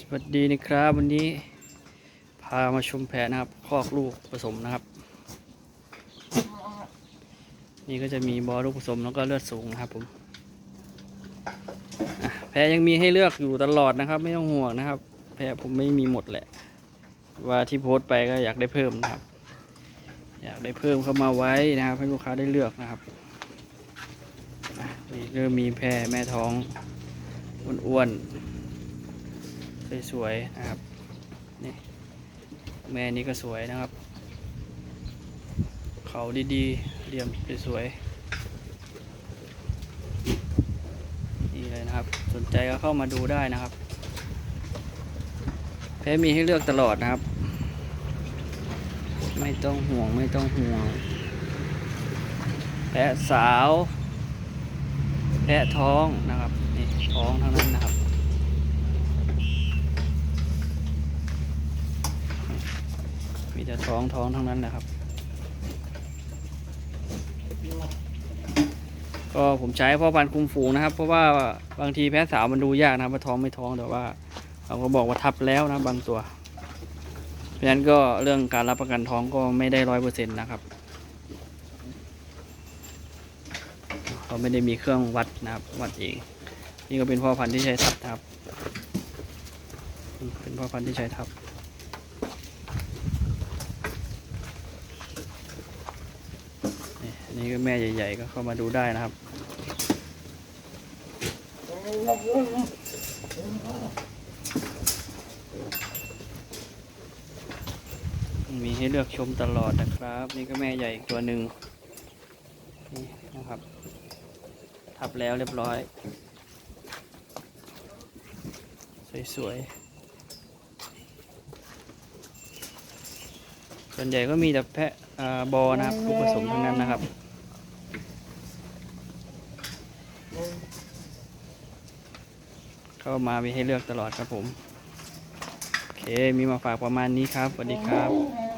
สวัสดีนะครับ วันนี้พามาชมแพะนะครับคอกลูกผสมนะครับ นี่ก็จะมีบอลูกผสมแล้วก็เลือดสูงนะครับผมแพะยังมีให้เลือกอยู่ตลอดนะครับ ไม่ต้องห่วงนะครับ แพะผมไม่มีหมดแหละ ว่าที่โพสต์ไปก็อยากได้เพิ่มนะครับ อยากได้เพิ่มเข้ามาไว้นะครับ ให้ลูกค้าได้เลือกนะครับนี่เริ่มมีแพะแม่ท้องอ้วนๆ สวยๆนะครับนี่แม่นี้ก็สวยนะครับ เขาดีๆเหลี่ยมสวยๆนี่เลยนะครับ สนใจก็เข้ามาดูได้นะครับ แพ้มีให้เลือกตลอดนะครับ ไม่ต้องห่วงไม่ต้องห่วงแพะสาวแพะท้องนะครับนี่ท้องทั้งนั้นนะครับ มีแต่ท้องท้องทั้งนั้นแหละครับ ก็ผมใช้พ่อพันธุ์คุมฝูงนะครับ เพราะว่าบางทีแพะสาวมันดูยากนะครับว่าท้องไม่ท้องแต่ว่าเราก็บอกว่าทับแล้วนะบางตัว เพราะฉะนั้นก็เรื่องการรับประกันท้องก็ไม่ได้ร้อยเปอร์เซ็นต์นะครับเขาไม่ได้มีเครื่องวัดนะครับ วัดเอง นี่ก็เป็นพ่อพันธุ์ที่ใช้ทับครับ เป็นพ่อพันธุ์ที่ใช้ทับ นี่ก็แม่ใหญ่ ๆ ก็เข้ามาดูได้นะครับ มีให้เลือกชมตลอดนะครับ นี่ก็แม่ใหญ่อีกตัวหนึ่งนี่นะครับ ทับแล้วเรียบร้อย สวยๆส่วนใหญ่ก็มีแต่แพะอ่าบอนะครับลูกผสมทั้งนั้นนะครับ เข้ามามีให้เลือกตลอดครับผม โอเค มีมาฝากประมาณนี้ครับ สวัสดีครับ